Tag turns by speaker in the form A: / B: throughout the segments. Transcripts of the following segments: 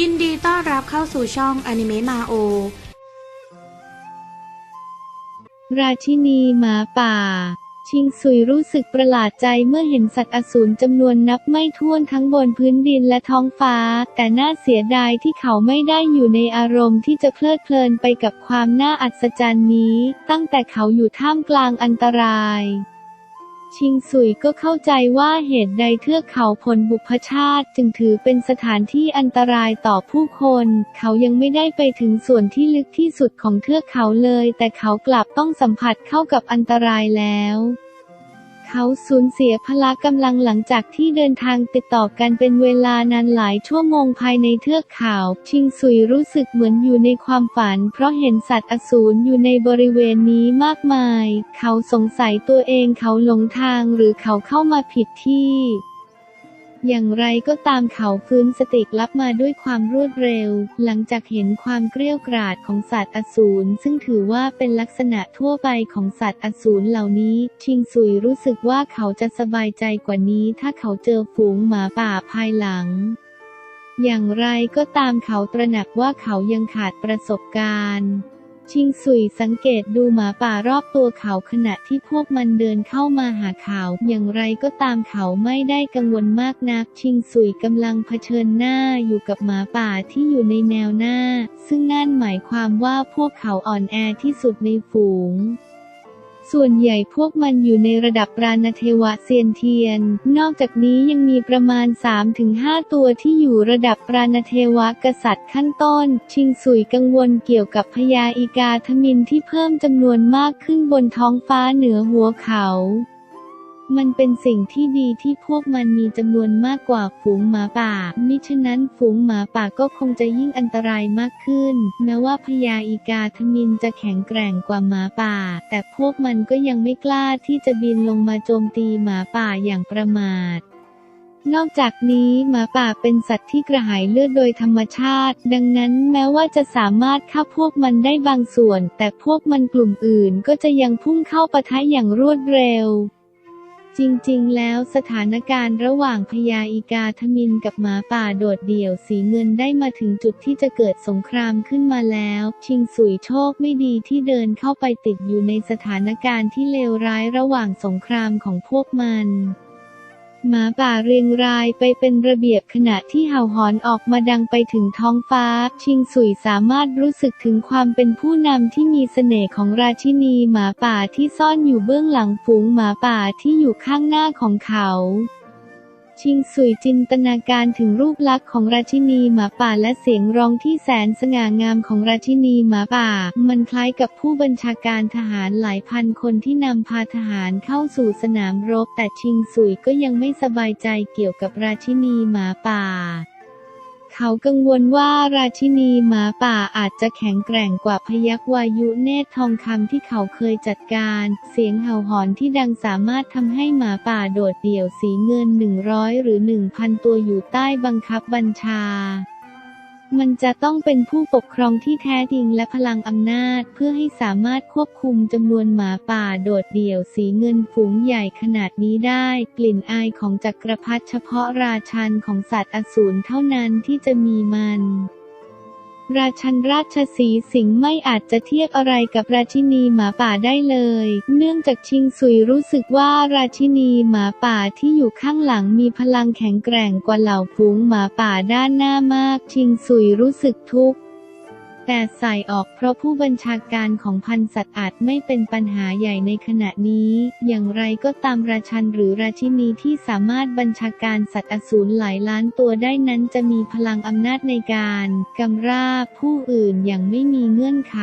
A: ยินดีต้อนรับเข้าสู่ช่องอนิเมะมาโอ
B: ราชินีหมาป่า ชิงซุยรู้สึกประหลาดใจเมื่อเห็นสัตว์อสูรจำนวนนับไม่ถ้วนทั้งบนพื้นดินและท้องฟ้า แต่น่าเสียดายที่เขาไม่ได้อยู่ในอารมณ์ที่จะเพลิดเพลินไปกับความน่าอัศจรรย์นี้ ตั้งแต่เขาอยู่ท่ามกลางอันตราย ชิงซุยก็เข้าใจว่าเหตุใดเทือกเขาผลบุพชาติจึงถือเป็นสถานที่อันตรายต่อผู้คน เขายังไม่ได้ไปถึงส่วนที่ลึกที่สุดของเทือกเขาเลย แต่เขากลับต้องสัมผัสเข้ากับอันตรายแล้ว เขาสูญเสียพละกำลังหลังจากที่เดินทางติดต่อกันเป็นเวลานานหลายชั่วโมงภายในเทือกเขา ชิงซุยรู้สึกเหมือนอยู่ในความฝัน เพราะเห็นสัตว์อสูรอยู่ในบริเวณนี้มากมาย เขาสงสัยตัวเองเขาหลงทางหรือเขาเข้ามาผิดที่ อย่างไรก็ตามเขาฟื้นสติกลับมาด้วยความรวดเร็ว หลังจากเห็นความเกรี้ยวกราดของสัตว์อสูรซึ่งถือว่าเป็นลักษณะทั่วไปของสัตว์อสูรเหล่านี้ ชิงซุยรู้สึกว่าเขาจะสบายใจกว่านี้ถ้าเขาเจอฝูงหมาป่าภายหลังอย่างไรก็ตามเขาตระหนักว่าเขายังขาดประสบการณ์ ชิงสุยสังเกตดูหมาป่ารอบตัวเขาขณะที่พวกมันเดินเข้ามาหาเขา อย่างไรก็ตามเขาไม่ได้กังวลมากนัก ชิงสุยกำลังเผชิญหน้าอยู่กับหมาป่าที่อยู่ในแนวหน้า ซึ่งนั่นหมายความว่าพวกเขาอ่อนแอที่สุดในฝูง ส่วนใหญ่พวกมันอยู่ในระดับปราณเทวะเซียนเทียน นอกจากนี้ยังมีประมาณ 3-5 ตัวที่อยู่ระดับปราณเทวะกษัตริย์ขั้นต้น ชิงสุยกังวลเกี่ยวกับพญาอีกาทมินที่เพิ่มจำนวนมากขึ้นบนท้องฟ้าเหนือหัวเขา มันเป็นสิ่งที่ดีที่พวกมันมีจำนวนมากกว่าฝูงหมาป่า มิฉะนั้นฝูงหมาป่าก็คงจะยิ่งอันตรายมากขึ้น แม้ว่าพญาอีกาทมินจะแข็งแกร่งกว่าหมาป่า แต่พวกมันก็ยังไม่กล้าที่จะบินลงมาโจมตีหมาป่าอย่างประมาทนอกจากนี้หมาป่าเป็นสัตว์ที่กระหายเลือดโดยธรรมชาติ ดังนั้นแม้ว่าจะสามารถฆ่าพวกมันได้บางส่วน แต่พวกมันกลุ่มอื่นก็จะยังพุ่งเข้าปะทะอย่างรวดเร็ว จริงๆ แล้วสถานการณ์ระหว่างพญาอีกาทมินกับหมาป่าโดดเดี่ยวสีเงินได้มาถึงจุดที่จะเกิดสงครามขึ้นมาแล้ว ชิงสุยโชคไม่ดีที่เดินเข้าไปติดอยู่ในสถานการณ์ที่เลวร้ายระหว่างสงครามของพวกมัน หมาป่าเรียงรายไปเป็นระเบียบขณะที่เห่าหอนออกมาดังไปถึงท้องฟ้า ชิงสุยสามารถรู้สึกถึงความเป็นผู้นำที่มีเสน่ห์ของราชินีหมาป่าที่ซ่อนอยู่เบื้องหลังฝูงหมาป่าที่อยู่ข้างหน้าของเขา ชิงสุยจินตนาการถึงรูปลักษณ์ของราชินีหมาป่าและเสียงร้องที่แสนสง่างามของราชินีหมาป่า มันคล้ายกับผู้บัญชาการทหารหลายพันคนที่นำพาทหารเข้าสู่สนามรบ แต่ชิงสุยก็ยังไม่สบายใจเกี่ยวกับราชินีหมาป่า เขากังวลว่าราชินีหมาป่าอาจจะแข็งแกร่งกว่าพยักวายุเนตรทองคำที่เขาเคยจัดการ เสียงเห่าหอนที่ดังสามารถทำให้หมาป่าโดดเดี่ยวสีเงิน 100 หรือ 1,000 ตัวอยู่ใต้บังคับบัญชา มันจะต้องเป็นผู้ปกครองที่แท้จริงและพลังอำนาจ เพื่อให้สามารถควบคุมจำนวนหมาป่าโดดเดี่ยวสีเงินฝูงใหญ่ขนาดนี้ได้ กลิ่นอายของจักรพรรดิเฉพาะราชันของสัตว์อสูรเท่านั้นที่จะมีมัน ราชันราชสีสิงห์ไม่อาจจะเทียบอะไรกับราชินีหมาป่าได้เลย เนื่องจากชิงซุยรู้สึกว่าราชินีหมาป่าที่อยู่ข้างหลังมีพลังแข็งแกร่งกว่าเหล่าฝูงหมาป่าด้านหน้ามาก ชิงซุยรู้สึกทุกข์ แต่ใส่ออกเพราะผู้บัญชาการของพันสัตว์อาจไม่เป็นปัญหาใหญ่ในขณะนี้ อย่างไรก็ตามราชันหรือราชินีที่สามารถบัญชาการสัตว์อสูรหลายล้านตัวได้นั้นจะมีพลังอำนาจในการกำราบผู้อื่นอย่างไม่มีเงื่อนไข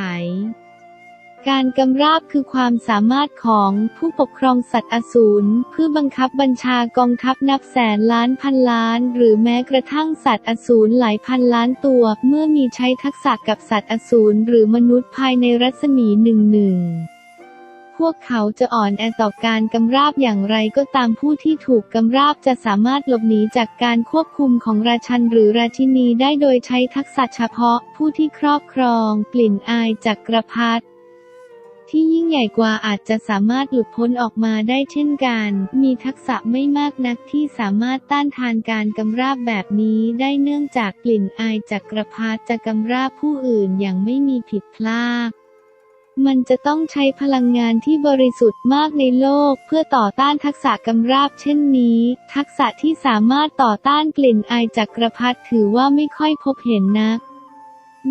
B: การกำราบคือความสามารถของผู้ปกครองสัตว์อสูรเพื่อบังคับบัญชากองทัพนับแสนล้านพันล้าน หรือแม้กระทั่งสัตว์อสูรหลายพันล้านตัว เมื่อมีใช้ทักษะกับสัตว์อสูรหรือมนุษย์ภายในรัศมีหนึ่งหนึ่งพวกเขาจะอ่อนแอต่อการกำราบอย่างไรก็ตามผู้ที่ถูกกำราบจะสามารถหลบหนีจากการควบคุมของราชันหรือราชินีได้โดยใช้ทักษะเฉพาะ ผู้ที่ครอบครอง กลิ่นอายจากกระพัด ที่ยิ่งใหญ่กว่าอาจจะสามารถหลุดพ้นออกมาได้เช่นกัน มีทักษะไม่มากนักที่สามารถต้านทานการกำราบแบบนี้ได้เนื่องจากกลิ่นอายจากกระพัดจะกำราบผู้อื่นอย่างไม่มีผิดพลาดมันจะต้องใช้พลังงานที่บริสุทธิ์มากในโลก เพื่อต่อต้านทักษะกำราบเช่นนี้ ทักษะที่สามารถต่อต้านกลิ่นอายจากกระพัดถือว่าไม่ค่อยพบเห็นนัก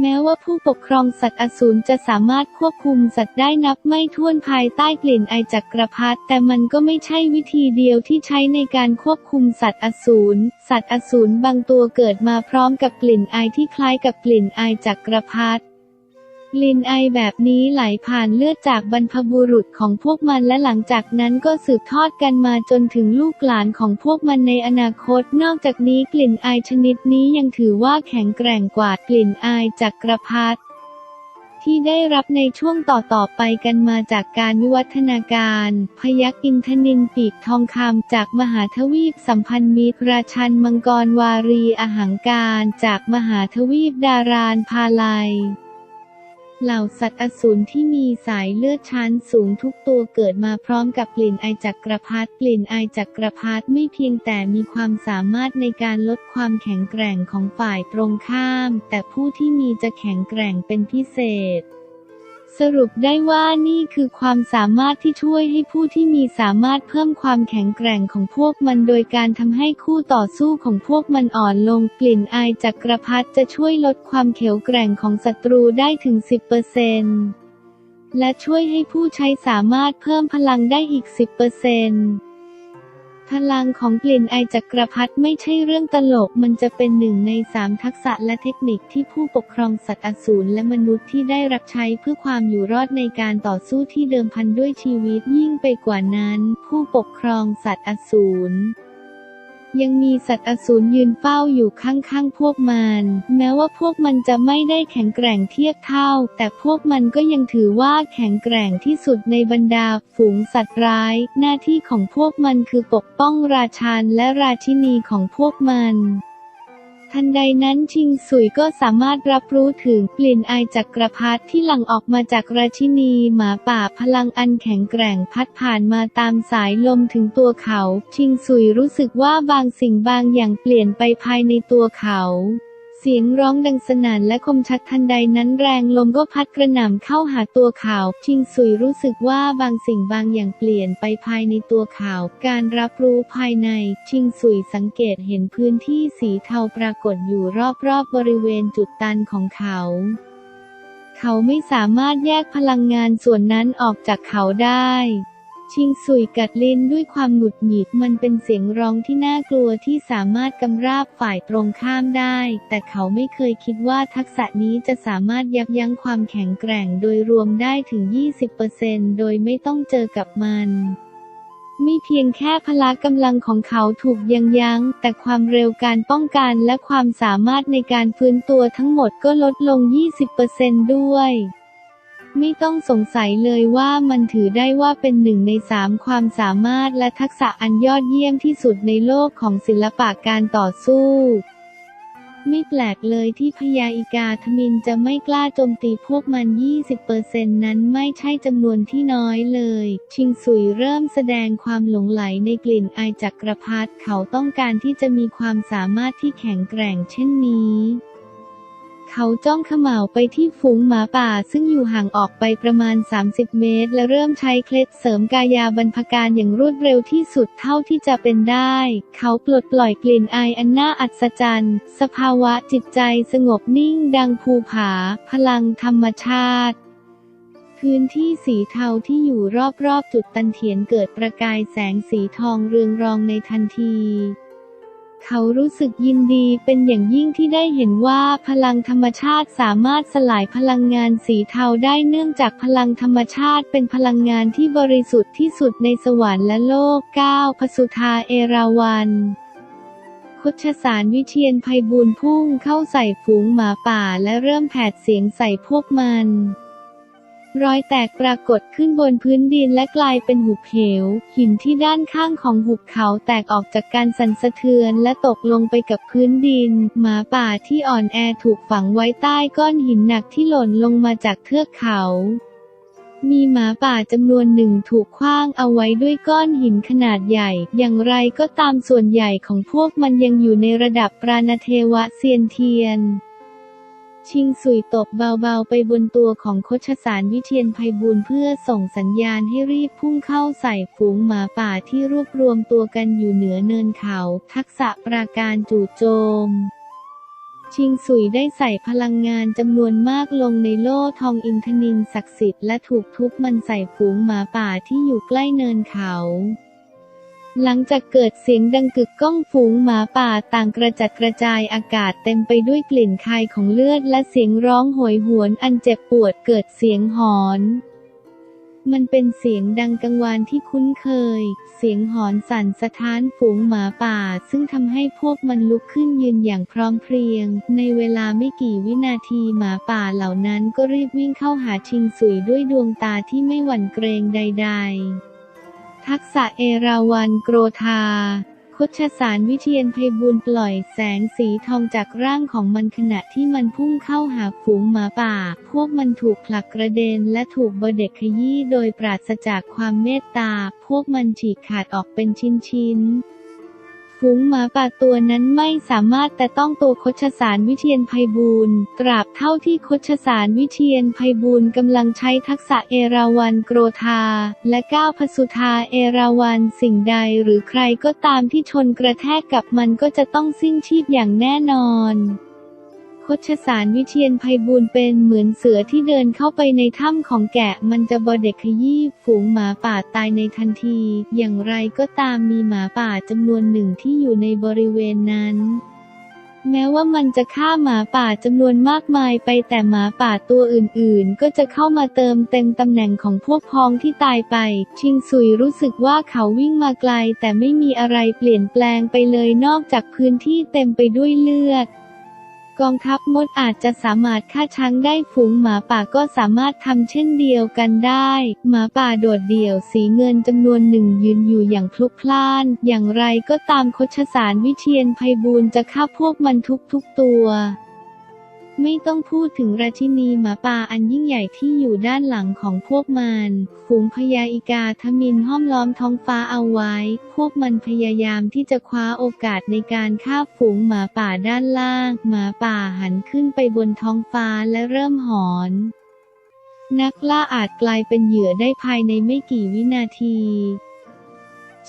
B: แม้ว่าผู้ปกครองสัตว์อสูรจะสามารถควบคุมสัตว์ได้นับไม่ถ้วนภายใต้กลิ่นไอจากกระพัดแต่มันก็ไม่ใช่วิธีเดียวที่ใช้ในการควบคุมสัตว์อสูรสัตว์อสูรบางตัวเกิดมาพร้อมกับกลิ่นไอที่คล้ายกับกลิ่นไอจากกระพัดก ลิ่นไอแบบนี้ไหลผ่านเลือดจากบรรพบุรุษของพวกมันและหลังจากนั้นก็สืบทอดกันมาจนถึงลูกหลานของพวกมันในอนาคต นอกจากนี้กลิ่นไอชนิดนี้ยังถือว่าแข็งแกร่งกว่ากลิ่นไอจากกระพัดที่ได้รับในช่วงต่อๆไปกันมาจากการวิวัฒนาการ พยักอินทนินปีกทองคำจากมหาทวีปสัมพันธ์มิตรราชันมังกรวารีอหังการ จากมหาทวีปดารานพาลัย เหล่าสัตว์อสูรที่มีสายเลือดชั้นสูงทุกตัวเกิดมาพร้อมกับกลิ่นไอจักรพรรดิกลิ่นไอจักรพรรดิไม่เพียงแต่มีความสามารถในการลดความแข็งแกร่งของฝ่ายตรงข้าม แต่ผู้ที่มีจะแข็งแกร่งเป็นพิเศษ สรุปได้ว่านี่คือความสามารถที่ช่วยให้ผู้ที่มีสามารถเพิ่มความแข็งแกร่งของพวกมันโดยการทำให้คู่ต่อสู้ของพวกมันอ่อนลงกลิ่นอายจากกระพัดจะช่วยลดความเขียวแกร่งของศัตรูได้ถึง 10%และช่วยให้ผู้ใช้สามารถเพิ่มพลังได้อีก 10% พลังของกลิ่นไอจากกระพัดไม่ใช่เรื่องตลก มันจะเป็นหนึ่งในสามทักษะและเทคนิคที่ผู้ปกครองสัตว์อสูรและมนุษย์ที่ได้รับใช้เพื่อความอยู่รอดในการต่อสู้ที่เดิมพันด้วยชีวิตยิ่งไปกว่านั้น ผู้ปกครองสัตว์อสูร ยังมีสัตว์อสูรยืนเฝ้าอยู่ข้างๆพวกมัน แม้ว่าพวกมันจะไม่ได้แข็งแกร่งเทียบเท่า แต่พวกมันก็ยังถือว่าแข็งแกร่งที่สุดในบรรดาฝูงสัตว์ร้าย หน้าที่ของพวกมันคือปกป้องราชานและราชินีของพวกมัน ทันใดนั้นชิงสุยก็สามารถรับรู้ถึงกลิ่นอายจากกระพัดที่หลั่งออกมาจากราชินีหมาป่าพลังอันแข็งแกร่งพัดผ่านมาตามสายลมถึงตัวเขา ชิงสุยรู้สึกว่าบางสิ่งบางอย่างเปลี่ยนไปภายในตัวเขา เสียงร้องดังสนั่นและคมชัดทันใดนั้นแรงลมก็พัดกระหน่ำเข้าหาตัวเขาชิงสุยรู้สึกว่าบางสิ่งบางอย่างเปลี่ยนไปภายในตัวเขาการรับรู้ภายใน ชิงสุยสังเกตเห็นพื้นที่สีเทาปรากฏอยู่รอบๆบบริเวณจุดตันของเขาเขาไม่สามารถแยกพลังงานส่วนนั้นออกจากเขาได้ ชิงสุยกัดลิ้นด้วยความหงุดหงิดมันเป็นเสียงร้องที่น่ากลัวที่สามารถกำราบฝ่ายตรงข้ามได้ แต่เขาไม่เคยคิดว่าทักษะนี้จะสามารถยับยั้งความแข็งแกร่งโดยรวมได้ถึง 20%โดยไม่ต้องเจอกับมันไม่เพียงแค่พละกำลังของเขาถูกยังยั้ง แต่ความเร็วการป้องกันและความสามารถในการฟื้นตัวทั้งหมดก็ลดลง 20%ด้วย ไม่ต้องสงสัยเลยว่ามันถือได้ว่าเป็นหนึ่งในสามความสามารถและทักษะอันยอดเยี่ยมที่สุดในโลกของศิลปะการต่อสู้ไม่แปลกเลยที่พญาอิกาทมินจะไม่กล้าโจมตีพวกมัน 20%นั้นไม่ใช่จำนวนที่น้อยเลย ชิงสุยเริ่มแสดงความหลงไหลในกลิ่นอายจักรพรรดิเขาต้องการที่จะมีความสามารถที่แข็งแกร่งเช่นนี้ เขาจ้องขม่าวไปที่ฝูงหมาป่า ซึ่งอยู่ห่างออกไปประมาณ 30 เมตร และเริ่มใช้เคล็ดเสริมกายาบรรพการอย่างรวดเร็วที่สุดเท่าที่จะเป็นได้ เขาปลดปล่อยกลิ่นอายอันน่าอัศจรรย์ สภาวะจิตใจสงบนิ่งดังภูผา พลังธรรมชาติพื้นที่สีเทาที่อยู่รอบๆ จุดตันเถียนเกิดประกายแสงสีทองเรืองรองในทันที เขารู้สึกยินดีเป็นอย่างยิ่งที่ได้เห็นว่าพลังธรรมชาติสามารถสลายพลังงานสีเทาได้เนื่องจากพลังธรรมชาติเป็นพลังงานที่บริสุทธิ์ที่สุดในสวรรค์และโลก 9. พสุธาเอราวันคชสารวิเชียนภัยบูลย์พุ่งเข้าใส่ฝูงหมาป่าและเริ่มแผดเสียงใส่พวกมัน รอยแตกปรากฏขึ้นบนพื้นดินและกลายเป็นหุบเหว หินที่ด้านข้างของหุบเขาแตกออกจากการสั่นสะเทือนและตกลงไปกับพื้นดิน หมาป่าที่อ่อนแอถูกฝังไว้ใต้ก้อนหินหนักที่หล่นลงมาจากเทือกเขามีหมาป่าจำนวนหนึ่งถูกขว้างเอาไว้ด้วยก้อนหินขนาดใหญ่ อย่างไรก็ตามส่วนใหญ่ของพวกมันยังอยู่ในระดับปราณเทวะเซียนเทียน ชิงสุยตบเบาๆ ไปบนตัวของโคชสารวิเทียนภัยบูลเพื่อส่งสัญญาณให้รีบพุ่งเข้าใส่ฝูงหมาป่าที่รวบรวมตัวกันอยู่เหนือเนินเขา ทักษะปราการจู่โจม ชิงสุยได้ใส่พลังงานจำนวนมากลงในโล่ทองอินทนินศักดิ์สิทธิ์และถูกทุบมันใส่ฝูงหมาป่าที่อยู่ใกล้เนินเขา หลังจากเกิดเสียงดังกึกก้องฝูงหมาป่าต่างกระจัดกระจายอากาศเต็มไปด้วยกลิ่นคายของเลือดและเสียงร้องโหยหวนอันเจ็บปวดเกิดเสียงหอน มันเป็นเสียงดังกังวานที่คุ้นเคย เสียงหอนสั่นสะท้านฝูงหมาป่า ซึ่งทำให้พวกมันลุกขึ้นยืนอย่างพร้อมเพรียง ในเวลาไม่กี่วินาทีหมาป่าเหล่านั้นก็รีบวิ่งเข้าหาชิงสุยด้วยดวงตาที่ไม่หวั่นเกรงใด ๆ ทักษะเอราวันโกรธาคชสารวิเทียนไพบูลปล่อยแสงสีทองจากร่างของมันขณะที่มันพุ่งเข้าหาฝูงหมาป่า พวกมันถูกผลักกระเด็นและถูกบเด็กขยี้โดยปราศจากความเมตตา พวกมันฉีกขาดออกเป็นชิ้นๆ ฝูงหมาป่าตัวนั้นไม่สามารถแต่ต้องตัวคชสารวิเทียนไพบูลตราบเท่าที่คชสารวิเทียนไพบูลกำลังใช้ทักษะเอราวันโกรธา และก้าวพสุธาเอราวันสิ่งใดหรือใครก็ตามที่ชนกระแทกกับมันก็จะต้องสิ้นชีพอย่างแน่นอน คชสารวิเทียนไพบูลเป็นเหมือนเสือที่เดินเข้าไปในถ้ำของแกะ มันจะบเด็กขยี้ฝูงหมาป่าตายในทันที อย่างไรก็ตามมีหมาป่าจำนวนหนึ่งที่อยู่ในบริเวณนั้น แม้ว่ามันจะฆ่าหมาป่าจำนวนมากมายไปแต่หมาป่าตัวอื่นๆ ก็จะเข้ามาเติมเต็มตำแหน่งของพวกพ้องที่ตายไป ชิงซุยรู้สึกว่าเขาวิ่งมาไกลแต่ไม่มีอะไรเปลี่ยนแปลงไปเลยนอกจากพื้นที่เต็มไปด้วยเลือด กองทัพมดอาจจะสามารถฆ่าช้างได้ฝูงหมาป่าก็สามารถทำเช่นเดียวกันได้ หมาป่าโดดเดี่ยวสีเงินจำนวนหนึ่งยืนอยู่อย่างพลุกพล่าน อย่างไรก็ตามคชสารวิเชียนไพบูลจะฆ่าพวกมันทุกๆตัว ไม่ต้องพูดถึงราชินีหมาป่าอันยิ่งใหญ่ที่อยู่ด้านหลังของพวกมันฝูงพญาอิกาทมินห้อมล้อมท้องฟ้าเอาไว้ พวกมันพยายามที่จะคว้าโอกาสในการฆ่าฝูงหมาป่าด้านล่าง หมาป่าหันขึ้นไปบนท้องฟ้าและเริ่มหอน นักล่าอาจกลายเป็นเหยื่อได้ภายในไม่กี่วินาที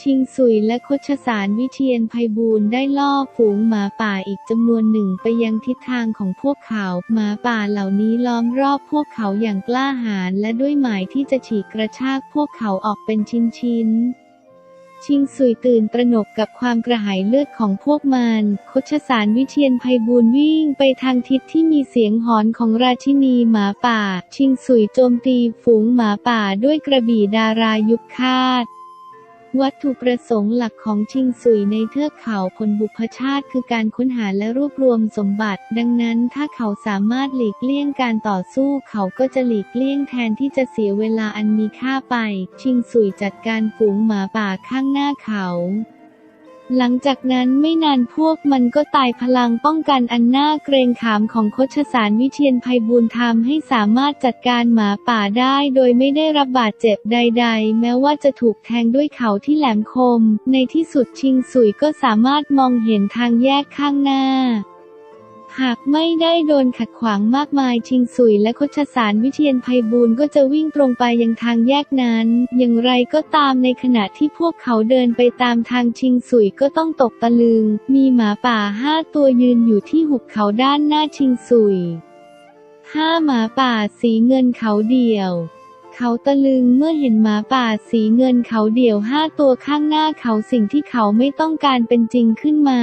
B: ชิงสุยและโคชสารวิเทียนไพบูลย์ได้ล่อฝูงหมาป่าอีกจำนวนหนึ่งไปยังทิศทางของพวกเขาหมาป่าเหล่านี้ล้อมรอบพวกเขาอย่างกล้าหาญและด้วยหมายที่จะฉีกกระชากพวกเขาออกเป็นชิ้นๆชิงสุยตื่นตระหนกกับความกระหายเลือดของพวกมันคชสารวิเทียนไพบูลย์วิ่งไปทางทิศที่มีเสียงหอนของราชินีหมาป่า ชิงสุยโจมตีฝูงหมาป่าด้วยกระบี่ดารายุคคาต วัตถุประสงค์หลักของชิงซุยในเทือกเขาพลบุพชาติคือการค้นหาและรวบรวมสมบัติ ดังนั้นถ้าเขาสามารถหลีกเลี่ยงการต่อสู้เขาก็จะหลีกเลี่ยงแทนที่จะเสียเวลาอันมีค่าไป ชิงซุยจัดการฝูงหมาป่าข้างหน้าเขา หลังจากนั้นไม่นานพวกมันก็ตายพลังป้องกันอันน่าเกรงขามของโคชสารวิเชียนภัยบูลย์ทำให้สามารถจัดการหมาป่าได้โดยไม่ได้รับบาดเจ็บใด ๆ แม้ว่าจะถูกแทงด้วยเขาที่แหลมคม ในที่สุดชิงสุยก็สามารถมองเห็นทางแยกข้างหน้า หากไม่ได้โดนขัดขวางมากมายชิงสุยและคชสารวิเทียนภัยบูลก็จะวิ่งตรงไปยังทางแยกนั้น อย่างไรก็ตามในขณะที่พวกเขาเดินไปตามทางชิงสุยก็ต้องตกตะลึง มีหมาป่าห้าตัวยืนอยู่ที่หุบเขาด้านหน้าชิงสุยห้าหมาป่าสีเงินเขาเดี่ยวเขาตะลึงเมื่อเห็นหมาป่าสีเงินเขาเดี่ยวห้าตัวข้างหน้าเขาสิ่งที่เขาไม่ต้องการเป็นจริงขึ้นมา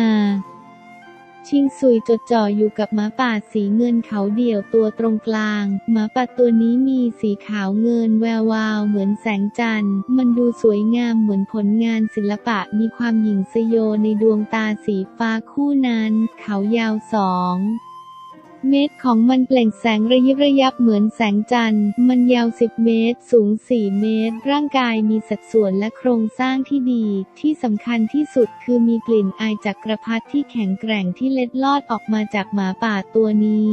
B: ชิงซุยจดจ่ออยู่กับหมาป่าสีเงินเขาเดี่ยวตัวตรงกลาง หมาป่าตัวนี้มีสีขาวเงินแวววาวเหมือนแสงจันทร์ มันดูสวยงามเหมือนผลงานศิลปะ มีความหยิ่งสยโยในดวงตาสีฟ้าคู่นั้น เขายาวสอง เม็ดของมันเปล่งแสงระยิบระยับเหมือนแสงจันทร์ มันยาว 10 เมตร สูง 4 เมตร ร่างกายมีสัดส่วนและโครงสร้างที่ดี ที่สำคัญที่สุดคือมีกลิ่นอายจากกระพัดที่แข็งแกร่งที่เล็ดลอดออกมาจากหมาป่าตัวนี้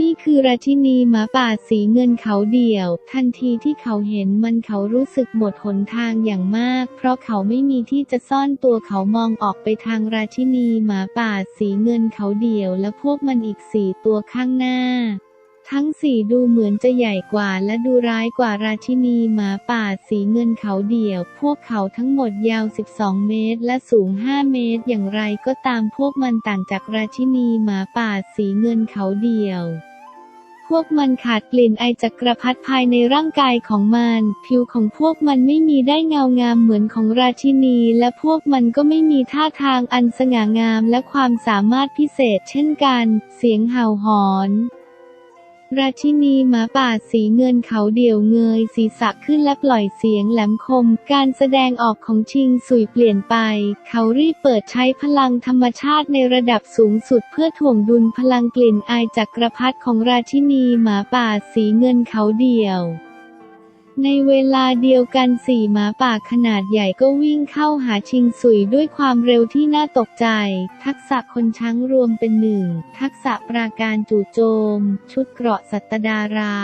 B: นี่คือราชินีหมาป่าสีเงินเขาเดี่ยว ทันทีที่เขาเห็นมันเขารู้สึกหมดหนทางอย่างมาก เพราะเขาไม่มีที่จะซ่อนตัวเขามองออกไปทางราชินีหมาป่าสีเงินเขาเดี่ยวและพวกมันอีกสี่ตัวข้างหน้า ทั้งสี่ดูเหมือนจะใหญ่กว่าและดูร้ายกว่าราชินีหมาป่าสีเงินเขาเดี่ยว พวกเขาทั้งหมดยาว 12 เมตร และสูง 5 เมตร อย่างไรก็ตามพวกมันต่างจากราชินีหมาป่าสีเงินเขาเดี่ยวพวกมันขาดกลิ่นไอจักรพัดภายในร่างกายของมัน ผิวของพวกมันไม่มีได้เงางามเหมือนของราชินี และพวกมันก็ไม่มีท่าทางอันสง่างามและความสามารถพิเศษเช่นกัน เสียงเห่าหอน ราชินีหมาป่าสีเงินเขาเดี่ยวเงยศีรษะขึ้นและปล่อยเสียงแหลมคม การแสดงออกของชิงสุยเปลี่ยนไป เขารีบเปิดใช้พลังธรรมชาติในระดับสูงสุดเพื่อถ่วงดุลพลังกลิ่นอายจักรพรรดิของราชินีหมาป่าสีเงินเขาเดี่ยว ในเวลาเดียวกันสี่หมาป่าขนาดใหญ่ก็วิ่งเข้าหาชิงสุยด้วยความเร็วที่น่าตกใจ ทักษะคนช้างรวมเป็นหนึ่ง ทักษะปราการจู่โจม ชุดเกราะสัตดารา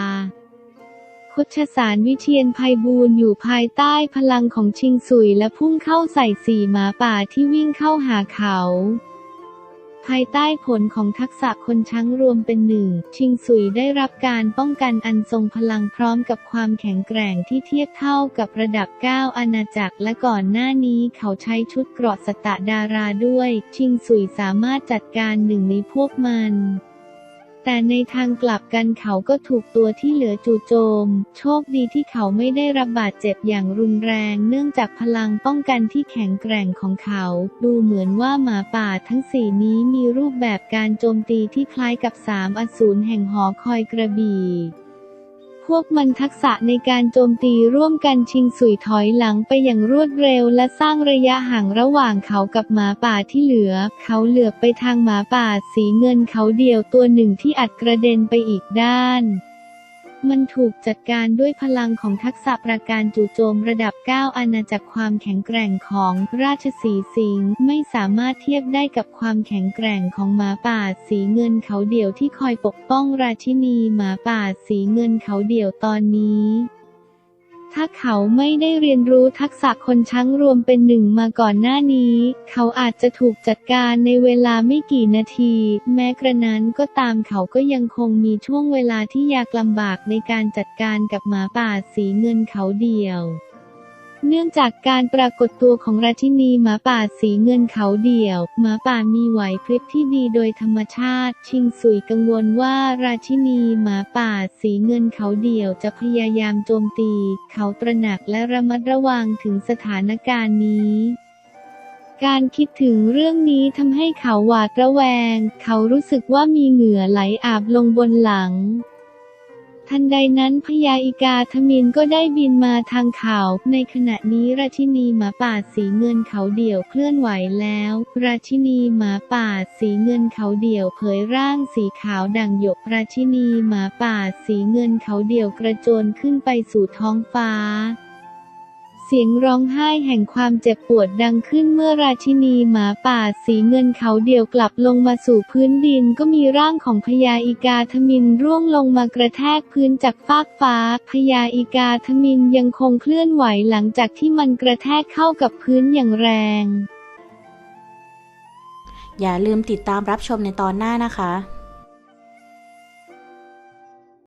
B: คชสารวิเชียนภัยบูรณ์อยู่ภายใต้พลังของชิงสุยและพุ่งเข้าใส่สี่หมาป่าที่วิ่งเข้าหาเขา ภายใต้ผลของทักษะคนช้างรวมเป็นหนึ่ง ชิงสุยได้รับการป้องกันอันทรงพลังพร้อมกับความแข็งแกร่งที่เทียบเท่ากับระดับ 9 อาณาจักรและก่อนหน้านี้เขาใช้ชุดเกราะสตะดาราด้วย ชิงสุยสามารถจัดการหนึ่งในพวกมัน แต่ในทางกลับกันเขาก็ถูกตัวที่เหลือจู่โจม โชคดีที่เขาไม่ได้รับบาดเจ็บอย่างรุนแรง เนื่องจากพลังป้องกันที่แข็งแกร่งของเขา ดูเหมือนว่าหมาป่าทั้งสี่นี้มีรูปแบบการโจมตีที่คล้ายกับสามอสูรแห่งหอคอยกระบี่ พวกมันทักษะในการโจมตีร่วมกันชิงสุยถอยหลังไปอย่างรวดเร็วและสร้างระยะห่างระหว่างเขากับหมาป่าที่เหลือ เขาเหลือบไปทางหมาป่าสีเงินเขาเดียวตัวหนึ่งที่อัดกระเด็นไปอีกด้าน มันถูกจัดการด้วยพลังของทักษะประการจู่โจมระดับ 9 อาณาจักรความแข็งแกร่งของราชสีสิงห์ไม่สามารถเทียบได้กับความแข็งแกร่งของหมาป่าสีเงินเขาเดี่ยวที่คอยปกป้องราชินีหมาป่าสีเงินเขาเดี่ยวตอนนี้ ถ้าเขาไม่ได้เรียนรู้ทักษะคนช้างรวมเป็นหนึ่งมาก่อนหน้านี้ เขาอาจจะถูกจัดการในเวลาไม่กี่นาที แม้กระนั้นก็ตามเขาก็ยังคงมีช่วงเวลาที่ยากลำบากในการจัดการกับหมาป่าสีเงินเขาเดียว เนื่องจากการปรากฏตัวของราชินีหมาป่าสีเงินเขาเดี่ยว หมาป่ามีไหวพริบที่ดีโดยธรรมชาติ ชิงสุยกังวลว่าราชินีหมาป่าสีเงินเขาเดี่ยวจะพยายามโจมตี เขาตระหนักและระมัดระวังถึงสถานการณ์นี้การคิดถึงเรื่องนี้ทำให้เขาหวาดระแวง เขารู้สึกว่ามีเหงื่อไหลอาบลงบนหลัง ทันใดนั้นพญาอิกาทมินก็ได้บินมาทางเขา ในขณะนี้ราชินีหมาป่าสีเงินเขาเดี่ยวเคลื่อนไหวแล้ว ราชินีหมาป่าสีเงินเขาเดี่ยวเผยร่างสีขาวดังหยกราชินีหมาป่าสีเงินเขาเดี่ยวกระโจนขึ้นไปสู่ท้องฟ้า สียงร้องไห้แห่งความเจ็บปวดดังขึ้นเมื่อราชินีหมาป่าสีเงินเขาเดี่ยวกลับลงมาสู่พื้นดินก็มีร่างของพญาอีกาทมินร่วงลงมากระแทกพื้นจากฟากฟ้า พญาอีกาทมินยังคงเคลื่อนไหวหลังจากที่มันกระแทกเข้ากับพื้นอย่างแรง
A: อย่าลืมติดตามรับชมในตอนหน้านะคะ